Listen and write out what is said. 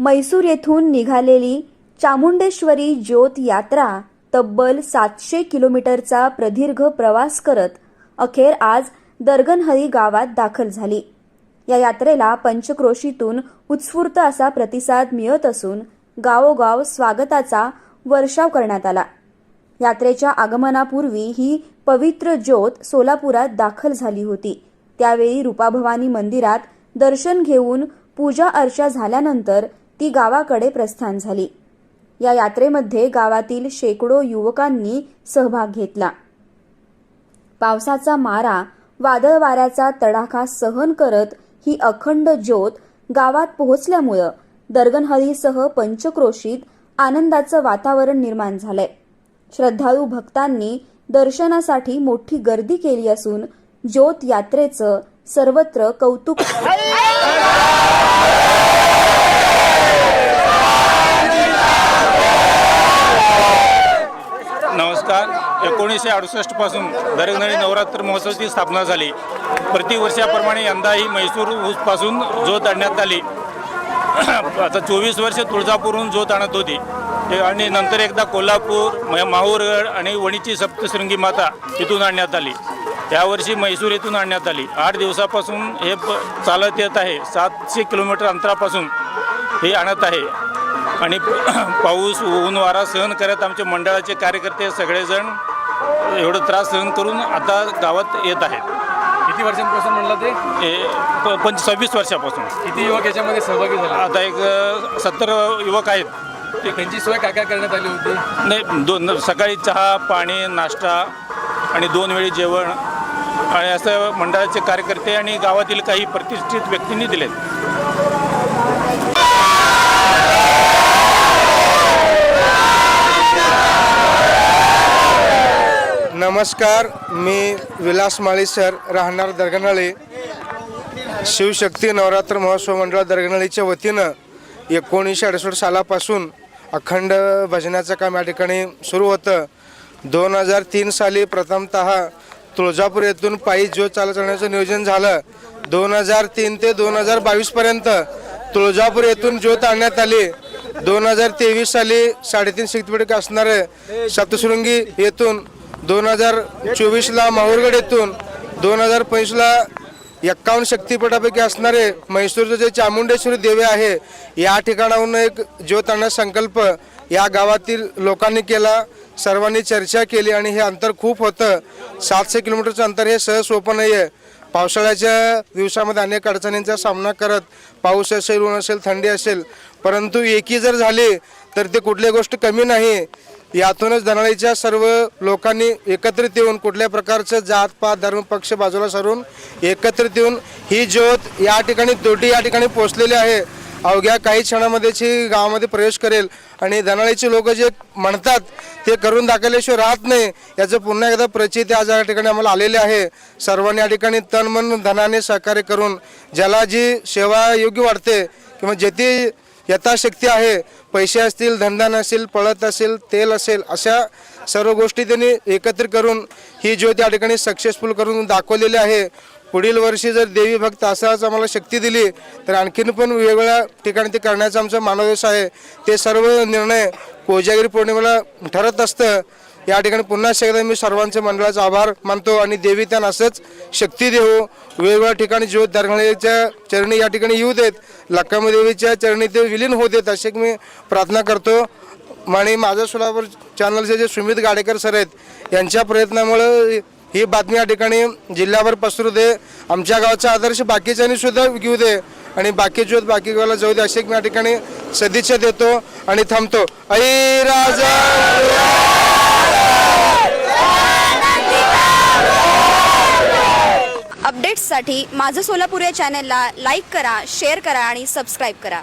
मैसूर येथून निघालेली चामुंडेश्वरी ज्योत यात्रा तब्बल सातशे किलोमीटरचा प्रदीर्घ प्रवास करत अखेर आज दर्गनहरी गावात दाखल झाली. या यात्रेला पंचक्रोशीतून उत्स्फूर्त असा प्रतिसाद मिळत असून गावोगाव स्वागताचा वर्षाव करण्यात आला. यात्रेच्या आगमनापूर्वी ही पवित्र ज्योत सोलापुरात दाखल झाली होती. त्यावेळी रूपाभवानी मंदिरात दर्शन घेऊन पूजा अर्चा झाल्यानंतर ती गावाकडे प्रस्थान झाली. या यात्रेमध्ये गावातील शेकडो युवकांनी सहभाग घेतला. पावसाचा मारा वादळ वाऱ्याचा तडाखा सहन करत ही अखंड ज्योत गावात पोहोचल्यामुळं दर्गनहरीसह पंचक्रोशीत आनंदाचं वातावरण निर्माण झालंय. श्रद्धाळू भक्तांनी दर्शनासाठी मोठी गर्दी केली असून ज्योत यात्रेचं सर्वत्र कौतुक नमस्कार एकोणीसशे अडुसष्टपासून दरगनळी नवरात्र महोत्सवाची स्थापना झाली. प्रतिवर्षाप्रमाणे यंदाही म्हैसूर ऊसपासून जोत आणण्यात आली. आता चोवीस वर्ष तुळजापूरहून जोत आणत होती. आणि नंतर एकदा कोल्हापूर माहूरगड आणि वणीची सप्तशृंगी माता इथून आणण्यात आली. यावर्षी म्हैसूर येथून आणण्यात आली. आठ दिवसापासून हे प चालत येत आहे. सातशे किलोमीटर अंतरापासून हे आणत आहे. आणि पाऊस ऊन वारा सहन करत आमचे मंडळाचे कार्यकर्ते सगळेजण एवढं त्रास सहन करून आता गावात येत आहेत. किती वर्षांपासून म्हणलं ते? हे प पंच सव्वीस वर्षापासून. किती युवक याच्यामध्ये सहभागी झाले? आता एक सत्तर युवक आहेत. ते त्यांची सोय काय काय करण्यात आली होती? नाही दोन सकाळी चहा पाणी नाश्ता आणि दोन वेळी जेवण आणि असं मंडळाचे कार्यकर्ते आणि गावातील काही प्रतिष्ठित व्यक्तींनी दिलेत. नमस्कार मी विलास माळी सर राहणार दर्गनाळी शिवशक्ती नवरात्र महोत्सव मंडळ दर्गनाळीच्या वतीनं एकोणीसशे अडुसष्ट सालापासून अखंड भजनाचं काम या ठिकाणी सुरू होतं. दोन हजार तीन साली प्रथमतः तुळजापूर येथून पायी ज्योत चालत जाण्याचं नियोजन झालं. दोन हजार तीन ते दोन हजार बावीसपर्यंत तुळजापूर येथून ज्योत आणण्यात आली. दोन हजार तेवीस साली साडेतीन शक्तीपीठ असणारे सप्तशृंगी येथून दोन हजार चोवीसला माहूरगड येथून दोन हजार पंचवीसला एक्कावन्न शक्तीपीठापैकी असणारे म्हैसूरचं जे चामुंडेश्वरी देवी आहे या ठिकाणाहून एक ज्योत आणण्याचा संकल्प या गावातील लोकांनी केला सर्वांनी चर्चा केली आणि हे अंतर खूप होतं. सातशे किलोमीटरचं अंतर हे सहज सोपं नाही आहे पावसाळ्याच्या दिवसामध्ये अनेक अडचणींचा सामना करत पाऊस असेल ऊन असेल थंडी असेल परंतु एकी जर झाली तर ते कुठली गोष्ट कमी नाही. यातूनच धनाळीच्या सर्व लोकांनी एकत्रित येऊन कुठल्या प्रकारचं जात पात धर्म पक्ष बाजूला सरून एकत्रित येऊन ही ज्योत या ठिकाणी दोटी या ठिकाणी पोचलेली आहे. अवघ्या काही क्षणामध्येच ही गावामध्ये प्रवेश करेल आणि धनाळीचे लोक जे म्हणतात ते करून दाखवल्याशिवाय राहत नाही याचं पुन्हा एकदा प्रचिती आज या ठिकाणी आम्हाला आलेले आहे. सर्वांनी या ठिकाणी तन मन धनाने सहकार्य करून ज्याला जी सेवा योग्य वाटते किंवा जेथे यथाशक्ती आहे. पैसे असतील धंदा नसेल पळत असेल तेल असेल अशा सर्व गोष्टी त्यांनी एकत्र करून ही ज्योत या ठिकाणी सक्सेसफुल करून दाखवलेली आहे. पुढील वर्षी जर देवी भक्त असाच आम्हाला शक्ती दिली तर आणखीन पण वेगवेगळ्या ठिकाणी ते करण्याचा आमचा मानवदेश आहे. ते सर्व निर्णय कोजागिरी पौर्णिमेला ठरत असतं. या ठिकाणी पुन्हा एकदा मी सर्वांचे मंडळाचा आभार मानतो आणि देवी त्यांना असंच शक्ती देऊ वेगवेगळ्या ठिकाणी ज्योत दरगणेच्या चरणी या ठिकाणी येऊ देत. लक्कामी देवीच्या चरणी ते विलीन होऊ देत अशी मी प्रार्थना करतो. आणि माझं सोलापूर चॅनलचे जे सुमित गाडेकर सर आहेत यांच्या प्रयत्नामुळं ही बातमी या ठिकाणी जिल्ह्यावर पसरू दे. आमच्या गावचा आदर्श बाकीच्यांनी सुद्धा घेऊ दे. आणि बाकी ज्योत बाकी गावाला जाऊ दे अशी मी या ठिकाणी सदिच्छा देतो आणि थांबतो. ऐ राजा अपडेट्ससाठी माझं सोलापूर या चॅनलला लाईक करा शेअर करा आणि सबस्क्राईब करा.